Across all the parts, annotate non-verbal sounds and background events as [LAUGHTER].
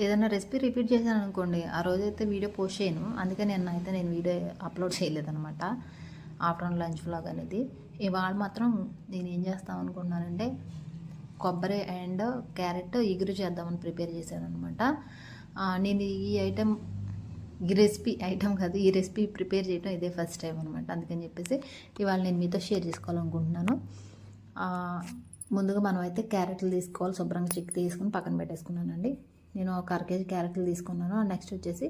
ఏదైనా recipe repeat చేశాను అనుకోండి ఆ రోజైతే వీడియో పోస్ట్ చేయను. అందుకని నేను అయితే నేను వీడియో అప్లోడ్ చేయలేదనమాట ఆఫ్టర్నూన్ లంచ్ వ్లాగ్ అనేది. ఇవాళ మాత్రం నేను ఏం చేస్తాం అనుకుంటున్నానంటే కొబ్బరి అండ్ క్యారెట్ ఇగురు చేద్దామని ప్రిపేర్ చేశాను అనమాట నేను ఈ ఐటెం ఈ రెసిపీ ఐటెం కాదు ఈ రెసిపీ ప్రిపేర్ చేయడం ఇదే ఫస్ట్ టైం అనమాట అందుకని చెప్పేసి ఇవాళ నేను మీతో షేర్ చేసుకోవాలనుకుంటున్నాను. ముందుగా మనం అయితే క్యారెట్లు తీసుకోవాలి శుభ్రంగా చిక్కి తీసుకుని పక్కన పెట్టేసుకున్నానండి. నేను ఒక అర కేజీ క్యారెట్లు తీసుకున్నాను. నెక్స్ట్ వచ్చేసి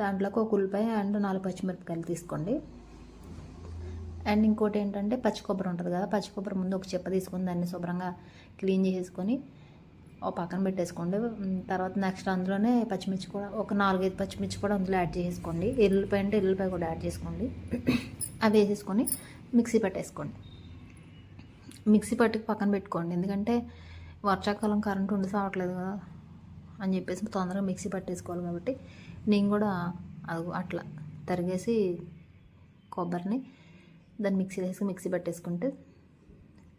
దాంట్లోకి ఒక ఉల్లిపాయ అండ్ నాలుగు పచ్చిమిరపకాయలు తీసుకోండి. అండ్ ఇంకోటి ఏంటంటే పచ్చి కొబ్బరి ఉంటుంది కదా పచ్చి కొబ్బరి ముందు ఒక చెప్ప తీసుకొని దాన్ని శుభ్రంగా క్లీన్ చేసేసుకొని ఓ పక్కన పెట్టేసుకోండి. తర్వాత నెక్స్ట్ అందులోనే పచ్చిమిర్చి కూడా ఒక నాలుగైదు పచ్చిమిర్చి కూడా అందులో యాడ్ చేసుకోండి ఎల్లుపాయ అంటే ఎల్లుపాయ కూడా యాడ్ చేసుకోండి. అవి వేసేసుకొని మిక్సీ పెట్టేసుకోండి. మిక్సీ పట్టుకు పక్కన పెట్టుకోండి. ఎందుకంటే వర్షాకాలం కరెంట్ ఉండి సావట్లేదు కదా. అని చెప్పేసి తొందరగా మిక్సీ పట్టేసుకోవాలి కాబట్టి నేను కూడా అది అట్లా తరిగేసి కొబ్బరిని దాన్ని మిక్సీ వేసి మిక్సీ పట్టేసుకుంటే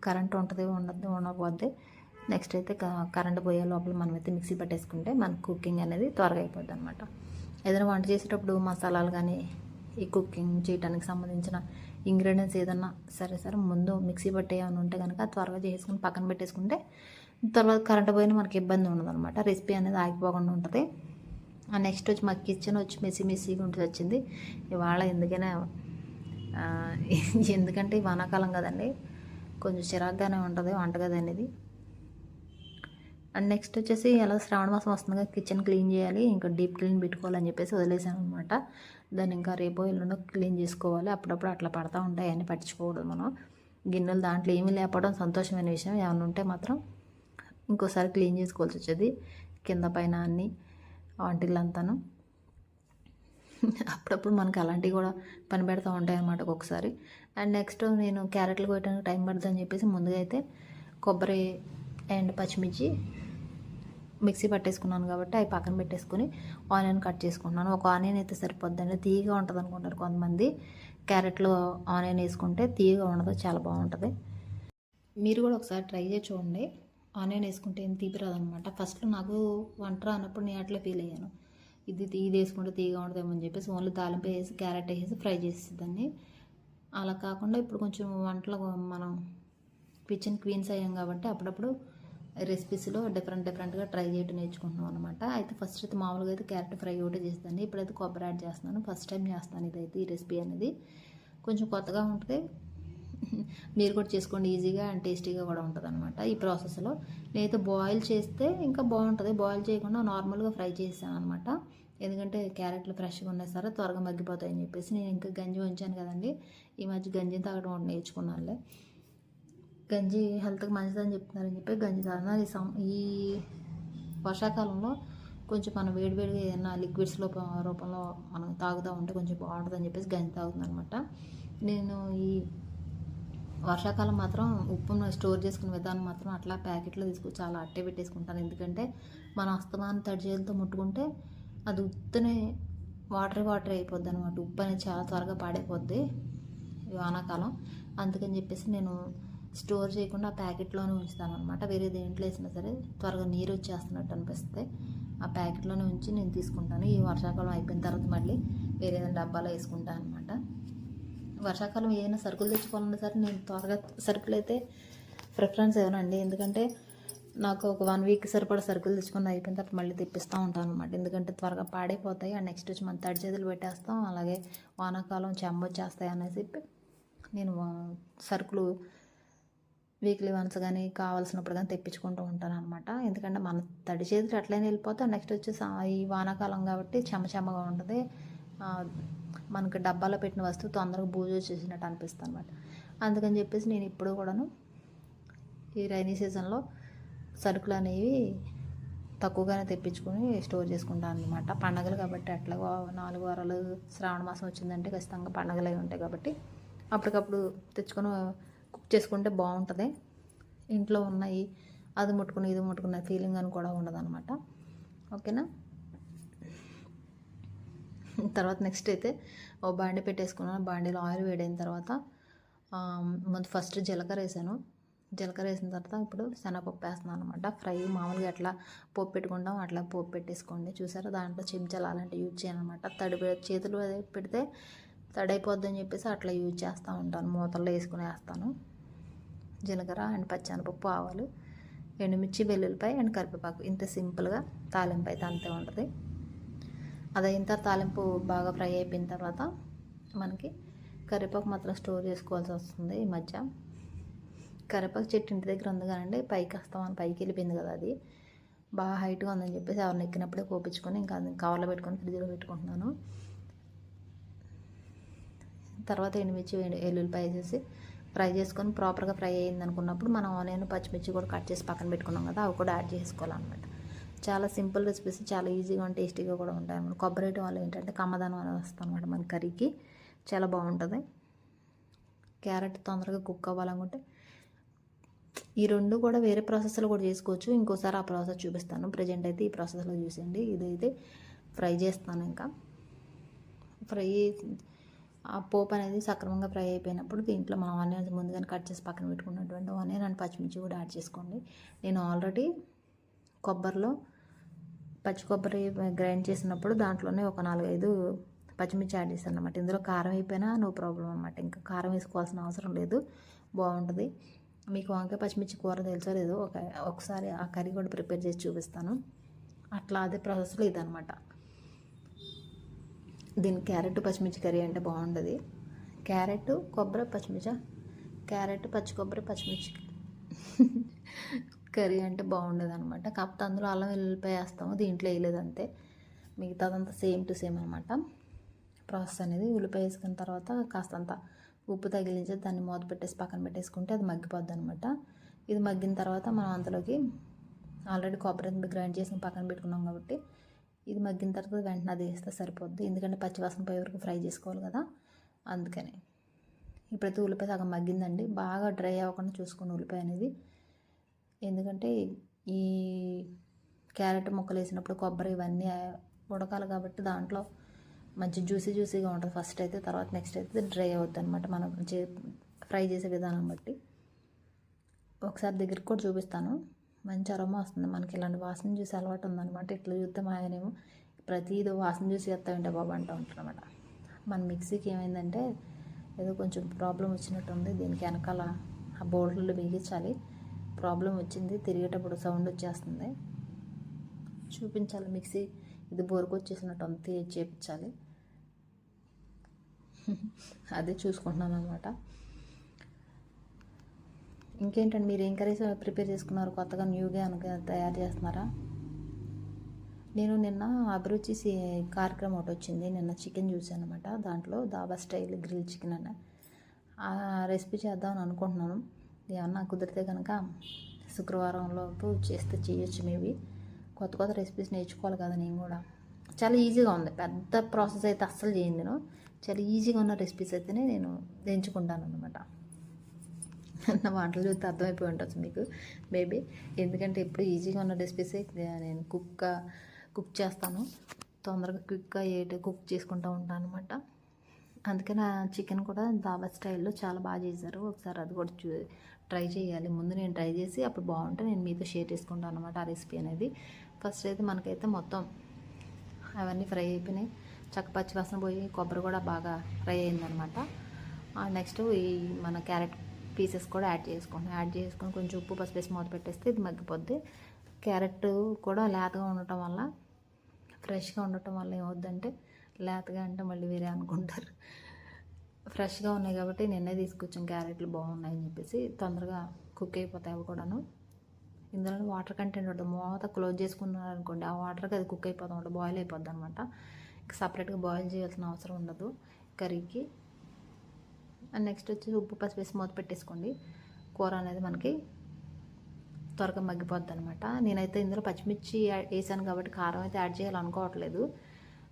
కరెంట్ ఉంటుంది ఉండదు ఉండకపోతే నెక్స్ట్ అయితే క- కరెంట్ పోయే లోపల మనమైతే మిక్సీ పట్టేసుకుంటే మన కుకింగ్ అనేది త్వరగా అయిపోద్ది అనమాట ఏదైనా వంట చేసేటప్పుడు మసాలాలు కానీ ఈ కుకింగ్ చేయడానికి సంబంధించిన ఇంగ్రీడియంట్స్ ఏదన్నా సరే సరే ముందు మిక్సీ పట్టే ఏమైనా ఉంటే కనుక త్వరగా చేసుకుని పక్కన పెట్టేసుకుంటే తర్వాత కరెంట్ పోయినా మనకి ఇబ్బంది ఉండదు అనమాట రెసిపీ అనేది ఆగిపోకుండా ఉంటుంది. ఆ నెక్స్ట్ వచ్చి మా కిచెన్ వచ్చి మెస్సీ మెస్సీగా ఉంటుంది వచ్చింది. ఇవాళ ఎందుకైనా ఎందుకంటే వానాకాలం కదండి కొంచెం చిరాగ్గానే ఉంటుంది వంటగది అనేది. అండ్ నెక్స్ట్ వచ్చేసి ఎలా శ్రావణ మాసం వస్తుందిగా కిచెన్ క్లీన్ చేయాలి ఇంకా డీప్ క్లీన్ పెట్టుకోవాలని చెప్పేసి వదిలేసాను అనమాట దాన్ని ఇంకా రేపో ఎల్లుండో క్లీన్ చేసుకోవాలి. అప్పుడప్పుడు అట్లా పడతా ఉంటాయి అన్నీ పట్టించుకోకూడదు మనం. గిన్నెలు దాంట్లో ఏమీ లేకపోవడం సంతోషమైన విషయం. ఏమైనా ఉంటే మాత్రం ఇంకోసారి క్లీన్ చేసుకోవాల్సి వచ్చేది. కింద పైన అన్ని వంటిల్లంతాను అప్పుడప్పుడు మనకి అలాంటివి కూడా పని పెడతా ఉంటాయి అన్నమాట ఒక్కొక్కసారి. అండ్ నెక్స్ట్ నేను క్యారెట్లు కోయడానికి టైం పడుతుందని చెప్పేసి ముందుగా అయితే కొబ్బరి అండ్ పచ్చిమిర్చి మిక్సీ పట్టేసుకున్నాను కాబట్టి అవి పక్కన పెట్టేసుకుని ఆనియన్ కట్ చేసుకున్నాను ఒక ఆనియన్ అయితే సరిపోద్దండి. తీయగా ఉంటుంది అనుకుంటారు కొంతమంది. క్యారెట్లో ఆనియన్ వేసుకుంటే తీయగా ఉండదు. చాలా బాగుంటుంది. మీరు కూడా ఒకసారి ట్రై చేసి చూడండి. ఆనియన్ వేసుకుంటే ఏం తీపి రాదనమాట ఫస్ట్లో నాకు వంట రానప్పుడు నేను అట్లా ఫీల్ అయ్యాను. ఇది ఇది వేసుకుంటే తీయగా ఉంటుందేమో అని చెప్పేసి ఓన్లీ తాలింపు వేసి క్యారెట్ వేసి ఫ్రై చేసేదాన్ని అలా కాకుండా ఇప్పుడు కొంచెం వంటలో మనం కిచెన్ క్వీన్స్ అయ్యాం కాబట్టి అప్పుడప్పుడు రెసిపీస్లో డిఫరెంట్ డిఫరెంట్గా ట్రై చేయడం నేర్చుకుంటున్నాం అనమాట అయితే ఫస్ట్ అయితే మామూలుగా అయితే క్యారెట్ ఫ్రై ఒకటి చేస్తాను ఇప్పుడైతే కొబ్బరి యాడ్ చేస్తున్నాను. ఫస్ట్ టైం చేస్తాను ఇదైతే ఈ రెసిపీ అనేది. కొంచెం కొత్తగా ఉంటుంది. [LAUGHS] మీరు కూడా చేసుకోండి ఈజీగా అండ్ టేస్టీగా కూడా ఉంటుంది అనమాట ఈ ప్రాసెస్లో. నేనైతే బాయిల్ చేస్తే ఇంకా బాగుంటుంది. బాయిల్ చేయకుండా నార్మల్గా ఫ్రై చేసాను అనమాట ఎందుకంటే క్యారెట్లు ఫ్రెష్గా ఉన్నాయి సరే త్వరగా మగ్గిపోతాయని చెప్పేసి నేను ఇంకా గంజి ఉంచాను కదండి. ఈ మధ్య గంజిని తాగడం ఒకటి నేర్చుకున్నానులే. గంజి హెల్త్కి మంచిదని చెప్తున్నారని చెప్పి గంజి తాగిన ఈ సం ఈ వర్షాకాలంలో కొంచెం మనం వేడివేడిగా ఏదైనా లిక్విడ్స్ రూప రూపంలో మనం తాగుతూ ఉంటే కొంచెం బాగుంటుందని చెప్పేసి గంజి తాగుతుంది అనమాట నేను ఈ వర్షాకాలం మాత్రం ఉప్పును స్టోర్ చేసుకునే విధానం మాత్రం అట్లా ప్యాకెట్లో తీసుకొచ్చి చాలా అట్టే పెట్టేసుకుంటాను ఎందుకంటే మన అస్తమానం తడి చేతులతో ముట్టుకుంటే అది ఉత్తనే వాటర్ వాటర్ అయిపోద్ది అనమాట ఉప్పు అనేది చాలా త్వరగా పాడైపోద్ది వానాకాలం. అందుకని చెప్పేసి నేను స్టోర్ చేయకుండా ఆ ప్యాకెట్లోనే ఉంచుతాను అనమాట వేరే దేంట్లో వేసినా సరే త్వరగా నీరు వచ్చేస్తున్నట్టు అనిపిస్తే ఆ ప్యాకెట్లోనే ఉంచి నేను తీసుకుంటాను. ఈ వర్షాకాలం అయిపోయిన తర్వాత మళ్ళీ వేరేదైనా డబ్బాలో వేసుకుంటాను అనమాట వర్షాకాలం ఏదైనా సరుకులు తెచ్చుకోవాలన్నా సరే నేను త్వరగా సరుకులు అయితే ప్రిఫరెన్స్ ఇవ్వనండి. ఎందుకంటే నాకు ఒక వన్ వీక్ సరిపడా సరుకులు తెచ్చుకుని అయిపోయిన తర్వాత మళ్ళీ తెప్పిస్తూ ఉంటాను అనమాట ఎందుకంటే త్వరగా పాడైపోతాయి. అండ్ నెక్స్ట్ వచ్చి మనం తడి చేతులు పెట్టేస్తాం. అలాగే వానాకాలం చెమ్మ వచ్చేస్తాయి అనేసి చెప్పి నేను వా- సరుకులు వీక్లీ వన్స్ కానీ కావాల్సినప్పుడు కానీ తెప్పించుకుంటూ ఉంటాను అనమాట ఎందుకంటే మన తడి చేతులు అట్లనే వెళ్ళిపోతే నెక్స్ట్ వచ్చి ఈ వానాకాలం కాబట్టి చెమ్మ చెమ్మగా ఉంటుంది. మనకి డబ్బాలో పెట్టిన వస్తువు తొందరగా బూజు వచ్చేసినట్టు అనిపిస్తుంది అనమాట అందుకని చెప్పేసి నేను ఇప్పుడు కూడాను ఈ రైనీ సీజన్లో సరుకులు అనేవి తక్కువగానే తెప్పించుకొని స్టోర్ చేసుకుంటాను అనమాట పండగలు కాబట్టి అట్లా నాలుగు వారాలు శ్రావణ మాసం వచ్చిందంటే ఖచ్చితంగా పండగలు అవి ఉంటాయి కాబట్టి అప్పటికప్పుడు తెచ్చుకొని కుక్ చేసుకుంటే బాగుంటుంది. ఇంట్లో ఉన్నాయి అది ముట్టుకుని ఇది ముట్టుకున్న ఫీలింగ్ అని కూడా ఉండదు అనమాట ఓకేనా? తర్వాత నెక్స్ట్ అయితే ఓ బాండి పెట్టేసుకున్నాను. బాండీలో ఆయిల్ వేడైన తర్వాత ముందు ఫస్ట్ జీలకర్ర వేసాను. జీలకర్ర వేసిన తర్వాత ఇప్పుడు శనగపప్పు వేస్తున్నాను అనమాట ఫ్రై మామూలుగా ఎట్లా పోపు పెట్టుకుంటాం అట్లా పోపు పెట్టేసుకోండి. చూసారా? దాంట్లో చెంచాలు అలాంటివి యూజ్ చేయనమాట తడి చేతులు అది పెడితే తడైపోద్దని చెప్పేసి అట్లా యూజ్ చేస్తూ ఉంటాను. మూతల్లో వేసుకుని వేస్తాను. జీలకర్ర అండ్ పచ్చనపప్పు ఆవాలు ఎండుమిర్చి వెల్లుల్లిపాయ అండ్ కరివేపాకు. ఇంత సింపుల్గా తాలింపు అయితే అంతే ఉంటుంది. అది అయిన తర్వాత తాలింపు బాగా ఫ్రై అయిపోయిన తర్వాత మనకి కరివేపాకు మాత్రం స్టోర్ చేసుకోవాల్సి వస్తుంది ఈ మధ్య. కరివేపాకు చెట్టు ఇంటి దగ్గర ఉంది కానండి పైకి వస్తామని పైకి వెళ్ళిపోయింది కదా అది. బాగా హైట్గా ఉందని చెప్పేసి ఎవరిని ఎక్కినప్పుడే కోపించుకొని ఇంకా కవర్లో పెట్టుకొని ఫ్రిడ్జ్లో పెట్టుకుంటున్నాను. తర్వాత ఎండుమిర్చి ఎల్లుల్లిపాయ వేసేసి ఫ్రై చేసుకొని ప్రాపర్గా ఫ్రై అయ్యింది అనుకున్నప్పుడు మనం ఆనియన్ పచ్చిమిర్చి కూడా కట్ చేసి పక్కన పెట్టుకున్నాం కదా అవి కూడా యాడ్ చేసుకోవాలన్నమాట. చాలా సింపుల్ రెసిపీస్ చాలా ఈజీగా టేస్టీగా కూడా ఉంటాయి అనమాట కొబ్బరి వేయడం వల్ల ఏంటంటే కమ్మదనం అనేది వస్తుంది అనమాట మన కర్రీకి. చాలా బాగుంటుంది. క్యారెట్ తొందరగా కుక్ అవ్వాలనుకుంటే ఈ రెండు కూడా వేరే ప్రాసెస్లో కూడా చేసుకోవచ్చు. ఇంకోసారి ఆ ప్రాసెస్ చూపిస్తాను. ప్రజెంట్ అయితే ఈ ప్రాసెస్లో చూసేయండి. ఇదైతే ఫ్రై చేస్తాను ఇంకా. ఫ్రై ఆ పోపు అనేది సక్రమంగా ఫ్రై అయిపోయినప్పుడు దీంట్లో మనం ఆనియన్స్ ముందుగానే కట్ చేసి పక్కన పెట్టుకున్నటువంటి ఆనియన్ అండ్ పచ్చిమిర్చి కూడా యాడ్ చేసుకోండి. నేను ఆల్రెడీ కొబ్బరిలో పచ్చి కొబ్బరి గ్రైండ్ చేసినప్పుడు దాంట్లోనే ఒక నాలుగైదు పచ్చిమిర్చి యాడ్ చేశాను అనమాట ఇందులో కారం అయిపోయినా నో ప్రాబ్లం అనమాట ఇంకా కారం వేసుకోవాల్సిన అవసరం లేదు. బాగుంటుంది. మీకు వంకాయ పచ్చిమిర్చి కూర తెలుసో లేదో ఒక ఒకసారి ఆ కర్రీ కూడా ప్రిపేర్ చేసి చూపిస్తాను. అట్లా అదే ప్రాసెస్లో ఇదనమాట దీని క్యారెట్ పచ్చిమిర్చి కర్రీ అంటే బాగుంటుంది క్యారెట్ కొబ్బరి పచ్చిమిర్చి క్యారెట్ పచ్చి కొబ్బరి పచ్చిమిర్చి. కర్రీ అంటే బాగుండేది అనమాట కాకపోతే అందులో అల్లం వెల్లుల్లిపాయ వేస్తాము దీంట్లో వేయలేదు అంతే. మిగతాదంతా సేమ్ టు సేమ్ అనమాట. ప్రాసెస్ అనేది ఉల్లిపాయ వేసుకున్న తర్వాత కాస్తంత ఉప్పు తగిలించి దాన్ని మూత పెట్టేసి పక్కన పెట్టేసుకుంటే అది మగ్గిపోద్ది అనమాట ఇది మగ్గిన తర్వాత మనం అందులోకి ఆల్రెడీ కొబ్బరి గ్రైండ్ చేసి పక్కన పెట్టుకున్నాం కాబట్టి ఇది మగ్గిన తర్వాత వెంటనే అది వేస్తే సరిపోద్ది. ఎందుకంటే పచ్చివాసన పోయే వరకు ఫ్రై చేసుకోవాలి కదా అందుకని. ఇప్పుడైతే ఉల్లిపాయ సగం మగ్గిందండి. బాగా డ్రై అవ్వకుండా చూసుకోండి ఉల్లిపాయ అనేది. ఎందుకంటే ఈ క్యారెట్ ముక్కలు వేసినప్పుడు కొబ్బరి ఇవన్నీ ఉడకాలి కాబట్టి దాంట్లో మంచి జ్యూసీ జ్యూసీగా ఉంటుంది. ఫస్ట్ అయితే తర్వాత నెక్స్ట్ అయితే డ్రై అవుద్ది అనమాట మనం చే ఫ్రై చేసే విధానం బట్టి. ఒకసారి దగ్గరికి కూడా చూపిస్తాను. మంచి అరమ వస్తుంది. మనకి ఇలాంటి వాసన చూసి అలవాటు ఉందన్నమాట. ఇట్లా చూస్తే మా ఆయనేమో ప్రతిదీ వాసన చూసి చేస్తామంటే బాబు అంటూ అనమాట మన మిక్సీకి ఏమైందంటే ఏదో కొంచెం ప్రాబ్లం వచ్చినట్టు ఉంది దీనికి వెనకాల ఆ బోల్డ్లు బిగించాలి ప్రాబ్లం వచ్చింది తిరిగేటప్పుడు సౌండ్ వచ్చేస్తుంది. చూపించాలి మిక్సీ. ఇది బోరుకు వచ్చేసినట్టు అంతే చేపించాలి. [LAUGHS] అదే చూసుకుంటున్నాను అనమాట ఇంకేంటండి మీరు ఏం కర్రీస్ ప్రిపేర్ చేసుకున్నారు? కొత్తగా న్యూగా అనుక తయారు చేస్తున్నారా? నేను నిన్న అభిరుచి కార్యక్రమం ఒకటి వచ్చింది. నిన్న చికెన్ చూసాను అనమాట దాంట్లో దాబా స్టైల్ గ్రిల్ చికెన్ అని ఆ రెసిపీ చేద్దామని అనుకుంటున్నాను. ఏమన్నా కుదిరితే కనుక శుక్రవారంలోపు చేస్తే చేయొచ్చు మేబీ. కొత్త కొత్త రెసిపీస్ నేర్చుకోవాలి కదా నేను కూడా. చాలా ఈజీగా ఉంది. పెద్ద ప్రాసెస్ అయితే అస్సలు చేయండి నేను. చాలా ఈజీగా ఉన్న రెసిపీస్ అయితేనే నేను ఎంచుకుంటాను అనమాట నా వంటలు చూస్తే అర్థమైపోయి ఉండొచ్చు మీకు. మేబీ ఎందుకంటే ఎప్పుడు ఈజీగా ఉన్న రెసిపీసే నేను కుక్ కుక్ చేస్తాను. తొందరగా క్విక్గా ఏటి కుక్ చేసుకుంటూ ఉంటాను అనమాట అందుకని ఆ చికెన్ కూడా దాబా స్టైల్లో చాలా బాగా చేశారు. ఒకసారి అది కూడా చూ ట్రై చేయాలి. ముందు నేను ట్రై చేసి అప్పుడు బాగుంటే నేను మీతో షేర్ చేసుకుంటాను అనమాట ఆ రెసిపీ అనేది. ఫస్ట్ అయితే మనకైతే మొత్తం అవన్నీ ఫ్రై అయిపోయినాయి. చక్క పచ్చి వాసన పోయి కొబ్బరి కూడా బాగా ఫ్రై అయిందనమాట నెక్స్ట్ ఈ మన క్యారెట్ పీసెస్ కూడా యాడ్ చేసుకుంటాం. యాడ్ చేసుకొని కొంచెం ఉప్పు పసుపు వేసి మూత పెట్టేస్తే ఇది మగ్గిపోద్ది. క్యారెట్ కూడా లేతగా ఉండటం వల్ల ఫ్రెష్గా ఉండటం వల్ల ఏమవుద్దంటే లేతగా అంటే మళ్ళీ వేరే అనుకుంటారు. ఫ్రెష్గా ఉన్నాయి కాబట్టి నిన్నే తీసుకొచ్చాం క్యారెట్లు బాగున్నాయి అని చెప్పేసి తొందరగా కుక్ అయిపోతాయి అవి కూడాను. ఇందులో వాటర్ కంటెంట్ ఉంటుంది. మూత క్లోజ్ చేసుకున్నారు అనుకోండి ఆ వాటర్కి అది కుక్ అయిపోతాం ఉంటుంది బాయిల్ అయిపోద్ది అనమాట. ఇంకా సపరేట్గా బాయిల్ చేయాల్సిన అవసరం ఉండదు. కర్రీకి. అండ్ నెక్స్ట్ వచ్చి ఉప్పు పసుపు వేసి మూత పెట్టేసుకోండి. కూర అనేది మనకి త్వరగా మగ్గిపోద్ది అనమాట. నేనైతే ఇందులో పచ్చిమిర్చి వేసాను కాబట్టి కారం అయితే యాడ్ చేయాలనుకోవట్లేదు.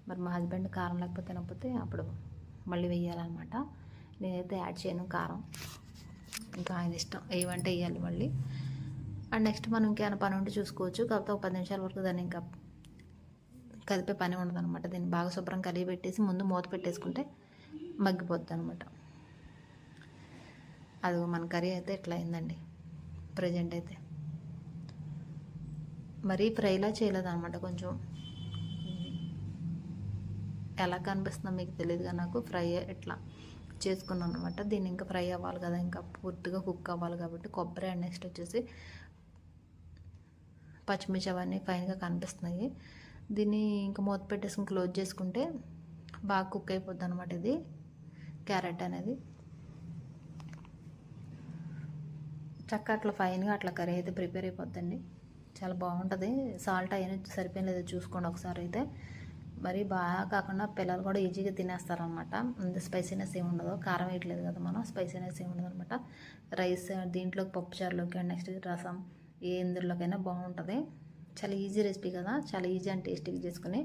మరి మా హస్బెండ్ కారం లేకపోతే తినకపోతే అప్పుడు మళ్ళీ వేయాలన్నమాట నేనైతే యాడ్ చేయను కారం. ఇంకా ఆయన ఇష్టం. ఏమంటే వేయాలి మళ్ళీ. అండ్ నెక్స్ట్ మనం ఇంకేమైనా పని ఉంటే చూసుకోవచ్చు. కాకపోతే ఒక పది నిమిషాల వరకు దాన్ని ఇంకా కదిపే పని ఉండదు అనమాట దీన్ని బాగా శుభ్రం కలిగి పెట్టేసి ముందు మూత పెట్టేసుకుంటే మగ్గిపోద్ది అనమాట అది మన కర్రీ అయితే ఇట్లా అయిందండి. ప్రజెంట్ అయితే. మరీ ఫ్రైలా చేయలేదన్నమాట. కొంచెం ఎలా కనిపిస్తుందో మీకు తెలియదుగా నాకు. ఫ్రై ఇట్లా చేసుకున్నాను అనమాట దీన్ని ఇంకా ఫ్రై అవ్వాలి కదా ఇంకా పూర్తిగా కుక్ అవ్వాలి కాబట్టి కొబ్బరి అండ్ నెక్స్ట్ వచ్చేసి పచ్చిమిర్చి అవన్నీ ఫైన్గా కనిపిస్తున్నాయి. దీన్ని ఇంకా మూత పెట్టేసి క్లోజ్ చేసుకుంటే బాగా కుక్ అయిపోద్ది అనమాట ఇది క్యారెట్ అనేది. చక్క అట్లా ఫైన్గా అట్లా కర్రీ అయితే ప్రిపేర్ అయిపోద్దండి. చాలా బాగుంటుంది. సాల్ట్ అయిన సరిపోయిన లేదో చూసుకోండి ఒకసారి అయితే. మరి బాగా కాకుండా పిల్లలు కూడా ఈజీగా తినేస్తారనమాట స్పైసీనెస్ ఏమి ఉండదు. కారం వేయట్లేదు కదా మనం స్పైసీనెస్ ఏమి ఉండదు అనమాట రైస్ దీంట్లోకి పప్పుచారులోకి నెక్స్ట్ రసం ఏ ఇందులోకైనా బాగుంటుంది. చాలా ఈజీ రెసిపీ కదా. చాలా ఈజీ అండ్ టేస్టీగా చేసుకుని